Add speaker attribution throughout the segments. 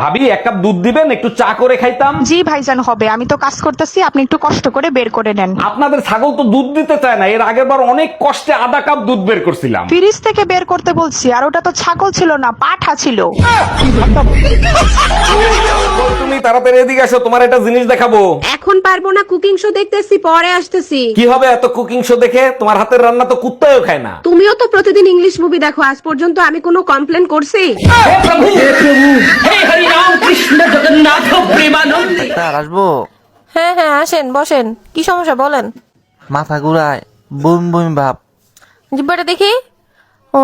Speaker 1: ভাবি এক কাপ দুধ দিবেন একটু চা করে খাইতাম।
Speaker 2: জি ভাইজান হবে। আমি তো কাজ করতেছি আপনি একটু কষ্ট করে বের করে নেন।
Speaker 1: আপনাদের ছাগল তো দুধ দিতে চায় না এর আগের বার অনেক কষ্টে আধা কাপ দুধ বের করছিলাম।
Speaker 2: ফ্রিজ থেকে বের করতে বলছি আর ওটা তো ছাগল ছিল না পাঠা ছিল।
Speaker 1: তুমি তাড়াতাড়ি এদিকে আসো তোমার একটা জিনিস দেখাবো।
Speaker 3: এখন পারব না কুকিং শো দেখতেছি পরে আসতেছি।
Speaker 1: কি হবে এত কুকিং শো দেখে? তোমার হাতের রান্না তো কুত্তাও খায় না।
Speaker 3: তুমিও তো প্রতিদিন ইংলিশ মুভি দেখো আজ পর্যন্ত আমি কোনো কমপ্লেন করছি?
Speaker 4: ডাক্তার আসব?
Speaker 5: হ্যাঁ হ্যাঁ আসেন বসেন। কি সমস্যা বলেন।
Speaker 4: মাথা ঘুরায় বমি বমি ভাব।
Speaker 5: জিব্বাটা দেখি? ও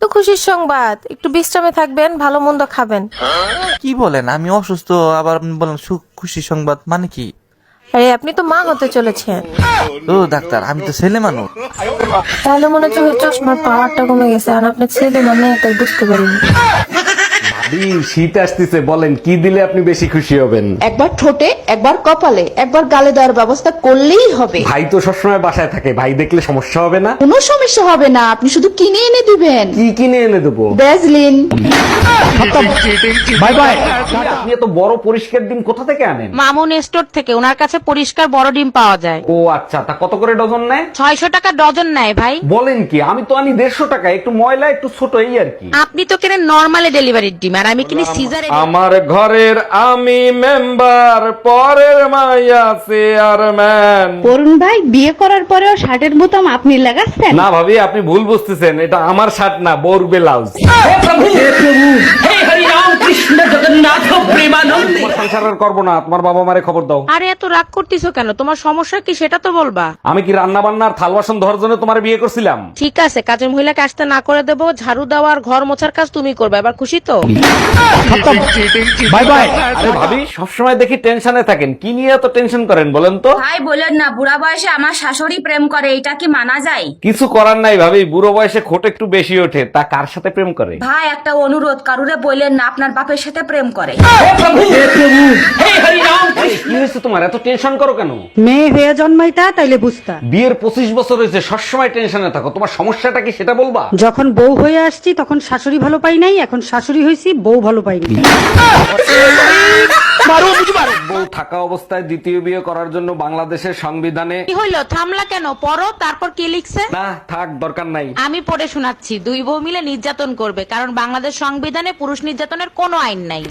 Speaker 5: তো খুশির সংবাদ। একটু বিশ্রামে থাকবেন ভালো মন্দ খাবেন।
Speaker 4: কি বলেন? আমি অসুস্থ আবার আপনি বলেন সুখ খুশি সংবাদ মানে কি?
Speaker 5: আরে আপনি তো মা হতে চলেছেন।
Speaker 4: ও ডাক্তার আমি তো ছেলে মানুষ।
Speaker 5: তাহলে মনে হচ্ছে চশমার পাওয়ারটা কমে গেছে আর আপনার ছেলে মানে তাই বুঝতে পারিনি।
Speaker 1: শীত আসতেছে বলেন কি দিলে আপনি বেশি খুশি হবেন?
Speaker 6: একবার ঠোঁটে একবার কপালে একবার গালে দেওয়ার ব্যবস্থা করলেই হবে।
Speaker 1: ভাই তো সবসময় বাসায় থাকে ভাই দেখলে সমস্যা হবে না?
Speaker 6: কোনো সমস্যা হবে না আপনি শুধু কিনে এনে দিবেন।
Speaker 1: কি কিনে এনে দেবো?
Speaker 6: Vaseline
Speaker 1: bye bye. আপনি এত বড় পরিষ্কার ডিম কোথা থেকে আনেন?
Speaker 7: মামুন স্টোর থেকে ওনার কাছে পরিষ্কার বড় ডিম পাওয়া যায়।
Speaker 1: ও আচ্ছা তা কত করে ডজন নেয়?
Speaker 7: ছয়শো টাকা ডজন নেয় ভাই।
Speaker 1: বলেন কি আমি তো আনি দেড়শো টাকা একটু ময়লা একটু ছোট এই আর কি।
Speaker 7: আপনি তো কেনেন নর্মালি ডেলিভারির ডিম। আর আমি কিনি সিজারে
Speaker 1: আমার ঘরের আমি মেম্বার পরের মাইয়া চেয়ারম্যান
Speaker 8: অরুণ ভাই বিয়ে করার পরেও শার্টের বোতাম আপনি লাগাচ্ছেন?
Speaker 1: না ভাবি আপনি ভুল বুঝতেছেন এটা আমার শার্ট না বোর ব্লাউজ। সংসার আর না তোমার বাবা মারে খবর দাও।
Speaker 7: আরে এত রাগ করতেছো কেন? তোমার সমস্যা কি সেটা তো বলবা।
Speaker 1: আমি কি রান্না বান্নার থাল বাসন ধরার জন্য তোমার বিয়ে করছিলাম?
Speaker 7: ঠিক আছে কাজের মহিলাকে আসতে না করে দেবো ঝাড়ু দেওয়া আর ঘর মোছার কাজ তুমি করবে এবার খুশি তো?
Speaker 1: Bye bye. আরে ভাবি সবসময় দেখি টেনশনে থাকেন কি নিয়ে এত টেনশন করেন বলেন তো?
Speaker 9: ভাই বলেন না বুড়া বয়সে আমার শাশুড়ি প্রেম করে এটা কি মানা যায়?
Speaker 1: কিছু করার নাই ভাবি বুড়ো বয়সে খোট একটু বেশি ওঠে তা কার সাথে প্রেম করে?
Speaker 9: ভাই একটা অনুরোধ কারুরে বললেন না আপনার বাপের সাথে প্রেম করে।
Speaker 1: আরে, কি হয়েছে তোমার এত টেনশন করো কেন?
Speaker 8: মেয়ে হয়ে জন্মাইতা তাইলে বুঝতা।
Speaker 1: বিয়ের পঁচিশ বছর হয়েছে সবসময় টেনশনে থাকো। তোমার সমস্যাটা কি সেটা বলবা?
Speaker 8: যখন বউ হয়ে আসছি তখন শাশুড়ি ভালো পাই নাই এখন শাশুড়ি হয়েছি বউ ভালো পাইনি
Speaker 1: বউ থাকা অবস্থায় দ্বিতীয় বিয়ে করার জন্য বাংলাদেশের সংবিধানে
Speaker 7: কি হইল? থামলা কেন? পড়ো তারপর কি লিখছে?
Speaker 1: না থাক দরকার নাই।
Speaker 7: আমি পড়ে শোনাচ্ছি। দুই বউ মিলে নির্যাতন করবে কারণ বাংলাদেশ সংবিধানে পুরুষ নির্যাতনের কোনো আইন নাই।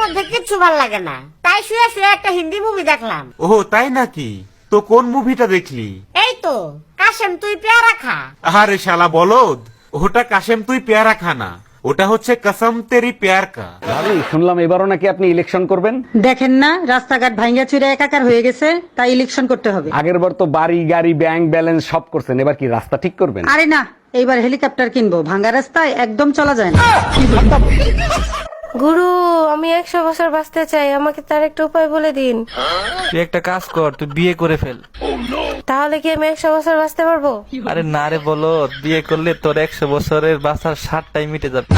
Speaker 10: মধ্যে কিচ্ছু ভালো লাগে না। তাই শুয়ে শুয়ে একটা হিন্দি মুভি দেখলাম।
Speaker 11: ও তাই নাকি? তো কোন মুভিটা দেখলি?
Speaker 10: এই তো কাশেম তুই পেয়ারা খা।
Speaker 11: আরে শালা বলদ ওটা কাশেম তুই পেয়ারা খানা ওটা হচ্ছে কসম তেরি পেয়ার কা
Speaker 1: ভাবি শুনলাম এবারও নাকি আপনি ইলেকশন করবেন?
Speaker 8: দেখেন না রাস্তাঘাট ভাঙ্গা চুরে একাকার হয়ে গেছে তাই ইলেকশন করতে হবে।
Speaker 1: আগের বার তো বাড়ি গাড়ি ব্যাংক ব্যালেন্স সব করছেন এবার কি রাস্তা ঠিক করবেন?
Speaker 8: আরে না এইবার হেলিকপ্টার কিনবো। ভাঙ্গা রাস্তায় একদম চলা যায় না।
Speaker 5: গুরু আমি একশো বছর বাঁচতে চাই। আমাকে তার একটা উপায় বলে দিন।
Speaker 4: তুই একটা কাজ কর তুই বিয়ে করে ফেল।
Speaker 5: তাহলে কি আমি একশো বছর বাঁচতে পারব?
Speaker 4: আরে না রে বলো বিয়ে করলে তোর একশো বছরের বাসার ষাটটাই মিটে যাবে।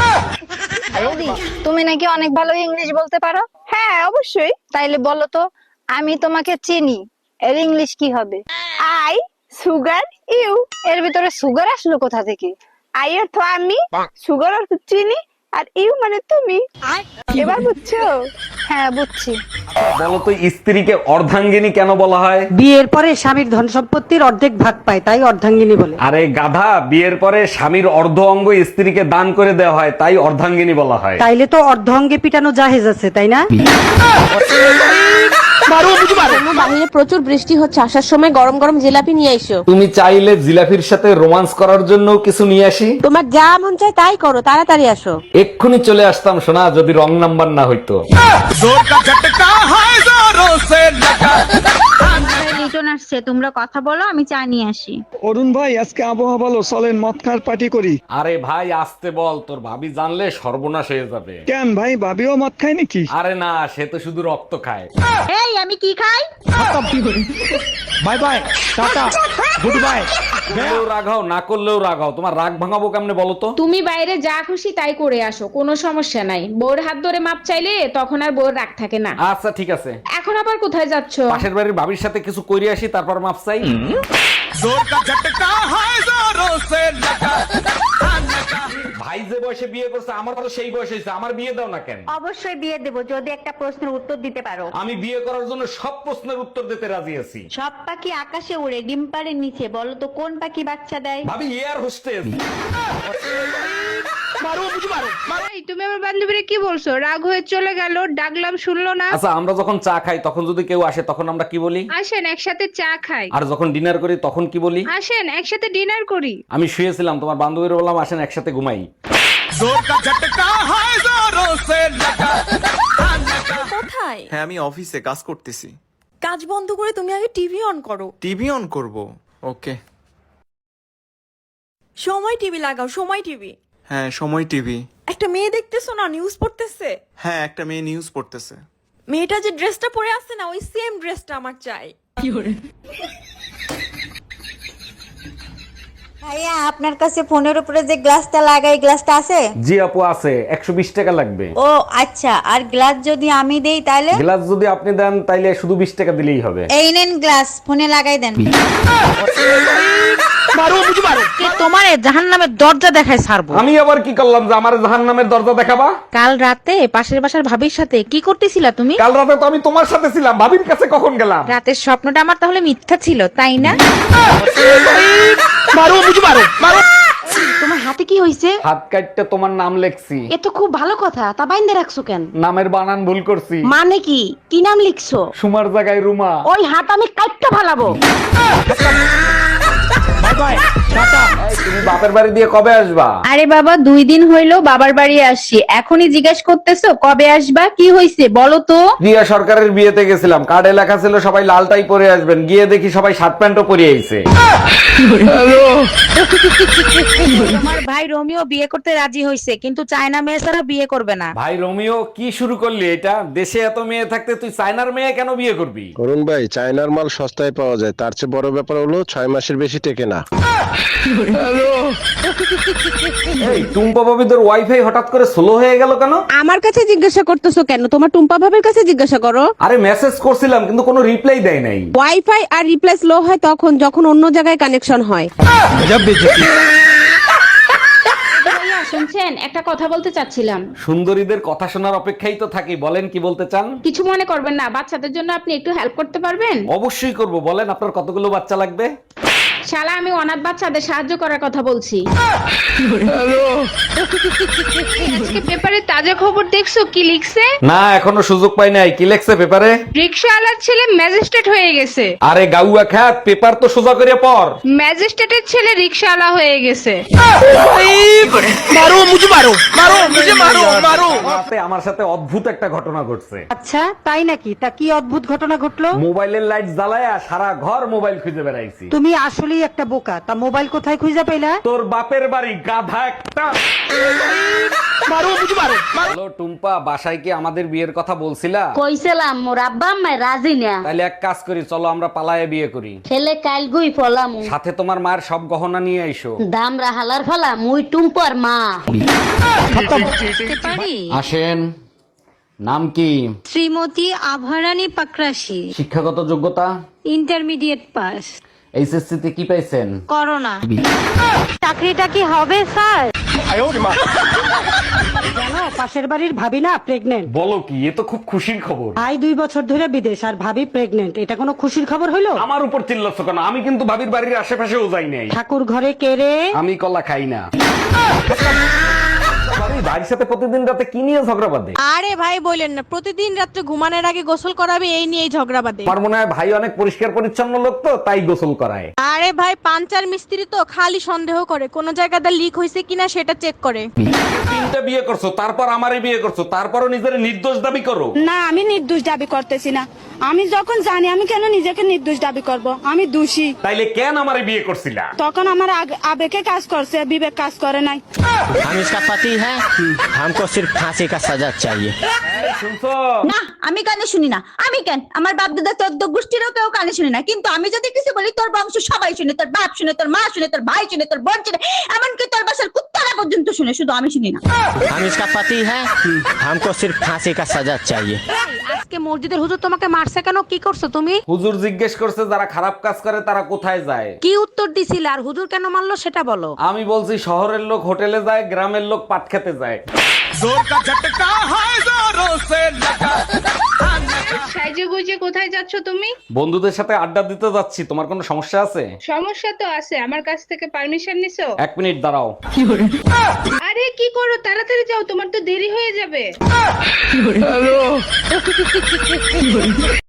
Speaker 3: তুমি নাকি অনেক ভালো ইংলিশ বলতে পারো? হ্যাঁ অবশ্যই। তাইলে বলো তো আমি তোমাকে চিনি। এর ইংলিশ কি হবে? সুগার ইউ এর ভিতরে সুগার আসলো কোথা থেকে? আই অর্থ আমি সুগার অর্থ চিনি আর ইউ মানে তুমি। এবার বুঝছ? হ্যাঁ বুঝছি।
Speaker 1: বলো তো স্ত্রীকে অর্ধাঙ্গিনী কেন বলা হয়?
Speaker 8: বিয়ের পরে স্বামীর ধন সম্পত্তির অর্ধেক ভাগ পায় তাই অর্ধাঙ্গিনী বলে।
Speaker 1: আরে গাধা বিয়ের পরে স্বামীর অর্ধ অঙ্গ স্ত্রীকে দান করে দেওয়া হয় তাই অর্ধাঙ্গিনী বলা হয়।
Speaker 8: তাইলে তো অর্ধ অঙ্গে পিটানো জাহেজ আছে তাই না?
Speaker 3: বাহিরে প্রচুর বৃষ্টি হচ্ছে আসার সময় গরম গরম জিলাপি নিয়ে এসো।
Speaker 1: তুমি চাইলে জিলাপির সাথে রোমান্স করার জন্য কিছু নিয়ে আসি?
Speaker 3: তোমার যা মন চায় তাই করো তাড়াতাড়ি আসো।
Speaker 1: এক্ষুনি চলে আসতাম শোনা যদি রং নাম্বার না হইতো।
Speaker 9: লিটন আসছে তোমরা কথা বলো আমি চা নিয়ে আসি।
Speaker 12: অরুণ ভাই আজকে আবহাওয়া ভালো চলেন মদ খাওয়ার পার্টি করি।
Speaker 1: আরে ভাই আসতে বল তোর ভাবি জানলে সর্বনাশ হয়ে যাবে।
Speaker 12: কেন ভাই ভাবিও মদ খায় নাকি?
Speaker 1: আরে না সে তো শুধু রক্ত খায়।
Speaker 7: এই আমি কি খাই?
Speaker 12: Bye bye tata good bye.
Speaker 1: করলেও রাগাও না করলেও রাগাও তোমার রাগ ভাঙাবো কেমনে বলো তো?
Speaker 3: তুমি বাইরে যা খুশি তাই করে আসো কোনো সমস্যা নাই। বউর হাত ধরে মাপ চাইলে তখন আর বউর রাগ থাকে না।
Speaker 1: আচ্ছা ঠিক আছে।
Speaker 3: এখন আবার কোথায় যাচ্ছ?
Speaker 1: পাশের বাড়ির ভাবির সাথে কিছু কইরে আসি তারপর মাপ চাই। ভাই যে বয়সে বিয়ে করছে আমার তো সেই বয়স হয়েছে আমার বিয়ে দাও না কেন?
Speaker 10: অবশ্যই বিয়ে দেবো যদি একটা প্রশ্নের উত্তর দিতে পারো।
Speaker 1: আমি বিয়ে করার জন্য সব প্রশ্নের উত্তর দিতে রাজি আছি।
Speaker 10: সব পাখি আকাশে উড়ে ডিম পাড়ে নিচে বলো তো কোন পাখি বাচ্চা দেয়?
Speaker 1: ভাবি এয়ার হোস্টেস
Speaker 2: তুমি আমার বান্ধবীরে কি বলছো? রাগ হয়ে চলে গেল ডাকলাম শুনলো না।
Speaker 1: আচ্ছা আমরা যখন চা খাই তখন যদি কেউ আসে তখন আমরা কি বলি?
Speaker 2: আসেন একসাথে চা খাই।
Speaker 1: আর যখন ডিনার করি তখন কি বলি?
Speaker 2: আসেন একসাথে ডিনার করি।
Speaker 1: আমি শুয়েছিলাম তোমার বান্ধবীর বললাম আসেন একসাথে ঘুমাই।
Speaker 5: কোথায়?
Speaker 4: হ্যাঁ আমি অফিসে কাজ করতেছি।
Speaker 5: কাজ বন্ধ করে তুমি আগে টিভি অন করো।
Speaker 4: টিভি অন করব। ওকে।
Speaker 5: সময় টিভি লাগাও সময় টিভি।
Speaker 4: হ্যাঁ সময় টিভি।
Speaker 5: একটা মেয়ে দেখতেছো না নিউজ পড়তেছে?
Speaker 4: হ্যাঁ একটা মেয়ে নিউজ পড়তেছে।
Speaker 5: মেয়েটা যে ড্রেসটা পরে আছে না ওই সেম ড্রেসটা আমার চাই।
Speaker 10: ভাইয়া আপনার কাছে ফোনের উপরে যে গ্লাসটা লাগাই গ্লাসটা আছে?
Speaker 1: জি আপু আছে। একশো বিশ টাকা লাগবে।
Speaker 10: ও আচ্ছা। আর গ্লাস যদি আমি দেই তাহলে?
Speaker 1: গ্লাস যদি আপনি দেন তাইলে শুধু বিশ টাকা দিলেই হবে।
Speaker 10: এই নেন গ্লাস ফোনে লাগাই দেন।
Speaker 7: তোমারে জাহান দরজা দেখায় ছাড়বো?
Speaker 1: আমি আবার কি করলাম যে আমার জাহান দরজা দেখাবা?
Speaker 7: কাল রাতে পাশের বাসার ভাবির সাথে কি করতেছিলা তুমি?
Speaker 1: কাল রাতে তো আমি তোমার সাথে ছিলাম ভাবির কাছে কখন গেলাম?
Speaker 7: রাতের স্বপ্নটা আমার তাহলে মিথ্যা ছিল তাই না?
Speaker 6: তোমার হাতে কি হয়েছে
Speaker 1: হাত কাটতে তোমার নাম লেখছি।
Speaker 6: এ তো খুব ভালো কথা। তা বাইন্দে রাখছো কেন?
Speaker 1: নামের বানান ভুল করছি।
Speaker 6: মানে কি? কি নাম লিখছো?
Speaker 1: সুমার জায়গায় রুমা।
Speaker 6: ওই হাত আমি কাটতে ফালাবো
Speaker 1: তুমি বাপের বাড়ি দিয়ে কবে আসবা?
Speaker 3: আরে বাবা দুই দিন হইল বাবার বাড়ি আসছি। এখনই জিজ্ঞেস করতেছো কবে আসবা? কি হইছে? বলো তো।
Speaker 1: রিয়া সরকারের বিয়েতে গেছিলাম। কার্ডে লেখা ছিল সবাই লালটাই পরে আসবেন। গিয়ে দেখি সবাই শার্ট প্যান্টও পরে আইছে
Speaker 7: তোমার ভাই রোমিও বিয়ে করতে রাজি হয়েছে কিন্তু চায়না মেয়ে ছাড়া বিয়ে করবে না।
Speaker 1: ভাই রোমিও কি শুরু করলি এটা? দেশে এত মেয়ে থাকতে তুই চায়নার মেয়ে কেন বিয়ে করবি?
Speaker 12: করুন ভাই চায়নার মাল সস্তায় পাওয়া যায়। তার চেয়ে বড় ব্যাপার হলো ছয় মাসের বেশি টেকে না।
Speaker 1: এই টুম্পা বাবিদের ওয়াইফাই হঠাৎ করে স্লো হয়ে গেল কেন?
Speaker 8: আমার কাছে জিজ্ঞাসা করতেছো কেন? তোমার টুম্পা ভাবের কাছে জিজ্ঞাসা করো।
Speaker 1: আরে মেসেজ করছিলাম কিন্তু কোনো রিপ্লাই দেয় নাই।
Speaker 8: ওয়াইফাই আর রিপ্লেস লো হয় তখন যখন অন্য জায়গায় কানেকশন হয়।
Speaker 9: শুনছেন? একটা কথা বলতে চাচ্ছিলাম।
Speaker 1: সুন্দরীদের কথা শোনার অপেক্ষাই তো থাকি। বলেন কি বলতে চান?
Speaker 9: কিছু মনে করবেন না বাচ্চাদের জন্য আপনি একটু হেল্প করতে পারবেন?
Speaker 1: অবশ্যই করব। বলেন আপনার কতগুলো বাচ্চা লাগবে?
Speaker 9: শালা আমি অনাথ বাচ্চাদের সাহায্য করার কথা বলছি।
Speaker 2: আজকে পেপারে তাজা খবর দেখছ? কি লিখছে?
Speaker 1: না এখনও সুযোগ পাই নাই। কি লেখছে পেপারে?
Speaker 2: রিক্সাওয়ালার ছেলে ম্যাজিস্ট্রেট হয়ে গেছে।
Speaker 1: আরে গাউয়া খ্যাত পেপার তো সোজা করে পর
Speaker 2: ম্যাজিস্ট্রেটের ছেলে রিক্সাওয়ালা হয়ে গেছে।
Speaker 1: রাতে আমার সাথে অদ্ভুত একটা ঘটনা ঘটছে।
Speaker 8: আচ্ছা তাই নাকি? তা কি অদ্ভুত ঘটনা ঘটলো?
Speaker 1: মোবাইলের লাইট জ্বালায়া সারা ঘর মোবাইল খুঁজে বেড়াইছি।
Speaker 8: তুমি আসলেই একটা বোকা। তা মোবাইল কোথায় খুঁজে পেলা
Speaker 1: তোর বাপের বাড়ি গাধা একটা। হ্যালো টুম্পা বাসায় কি আমাদের বিয়ের কথা বলছিলা?
Speaker 10: কইছিলাম মোর আব্বা আম্মা রাজি না।
Speaker 1: তাহলে এক কাজ করি চলো আমরা পালায়ে বিয়ে করি।
Speaker 10: ছেলে কাল গুই ফলাম।
Speaker 1: সাথে তোমার মায়ের সব গহনা নিয়ে আইসো।
Speaker 10: দাম রাহালার ফলা মুই টুম্পর মা।
Speaker 1: আসেন নাম কি?
Speaker 2: শ্রীমতী আভারানী পাকরাশি।
Speaker 1: শিক্ষাগত যোগ্যতা?
Speaker 2: Intermediate pass.
Speaker 1: এইচএসসি তে কি পাইছেন?
Speaker 2: করোনা। চাকরিটা কি হবে স্যার?
Speaker 8: জানো পাশের বাড়ির ভাবি না প্রেগনেন্ট
Speaker 1: বলো কি এ তো খুব খুশির খবর।
Speaker 8: ভাই দুই বছর ধরে বিদেশ আর ভাবি প্রেগনেন্ট এটা কোনো খুশির খবর হলো
Speaker 1: আমার উপর চিল্লাচ্ছ কেন? আমি কিন্তু ভাবির বাড়ির আশেপাশেও যাই নাই।
Speaker 8: ঠাকুর ঘরে কেড়ে
Speaker 1: আমি কলা খাই না। ভাবি, ভাইয়ের সাথে প্রতিদিন রাতে কি নিয়ে ঝগড়া বাঁধে?
Speaker 5: আরে ভাই বললেন না। প্রতিদিন রাত্রে ঘুমানোর আগে গোসল করাবে এই নিয়েই ঝগড়া বাঁধে।
Speaker 1: আমার মনে হয় ভাই অনেক পরিষ্কার পরিচ্ছন্ন লোক তো তাই গোসল করায়।
Speaker 5: আরে ভাই পাঞ্চার মিস্ত্রি তো খালি সন্দেহ করে। কোন জায়গাতে লিক হয়েছে কিনা সেটা চেক করে।
Speaker 1: তিনটা বিয়ে করছ তারপর আমারই বিয়ে করছ তারপরও নিজের নির্দোষ দাবি করো।
Speaker 2: না আমি নির্দোষ দাবি করতেছি না। আমি যখন জানি আমি কেন নিজেকে নির্দোষ দাবি করব আমি দোষী
Speaker 1: তাইলে কেন আমারে বিয়ে করছিলা
Speaker 2: তখন আমার আগ- আবেগে কাজ করছে বিবেক কাজ করে নাই
Speaker 4: हम इसका पति है हमको सिर्फ फांसी का सजा चाहिए
Speaker 1: শুনছো
Speaker 10: না আমি কানে শুনি না আমি কেন আমার বাপ দাদা চোদ্দ গোষ্ঠীরও কেউ কানে শুনি না কিন্তু আমি যদি কিছু বলি তোর বংশ সবাই শুনে তোর বাপ শুনে তোর মা শুনে তোর ভাই শুনে তোর বোন শুনে এমনকি তোর বাসার কুত্তারা পর্যন্ত শুনে শুধু আমি শুনি না
Speaker 4: हम इसका पति है हमको सिर्फ फांसी का सजा चाहिए
Speaker 7: আজকে মসজিদের হুজুর তোমাকে মারছে কেন কি করছো তুমি
Speaker 1: হুজুর জিজ্ঞেস করছে যারা খারাপ কাজ করে তারা কোথায় যায়
Speaker 7: কি উত্তর দিছিল আর হুজুর কেন মারলো সেটা বলো
Speaker 1: আমি বলছি শহরের লোক হোটেলে যায় গ্রামের লোক পাট খেতে যায়
Speaker 12: সাইজে গুজে কোথায় যাচ্ছ তুমি?
Speaker 1: বন্ধুদের সাথে আড্ডা দিতে যাচ্ছি। তোমার কোনো সমস্যা আছে?
Speaker 12: সমস্যা তো আছে। আমার কাছ থেকে পারমিশন নিছো?
Speaker 1: এক মিনিট দাঁড়াও।
Speaker 12: আরে কি করো? তাড়াতাড়ি যাও তোমার তো দেরি হয়ে যাবে।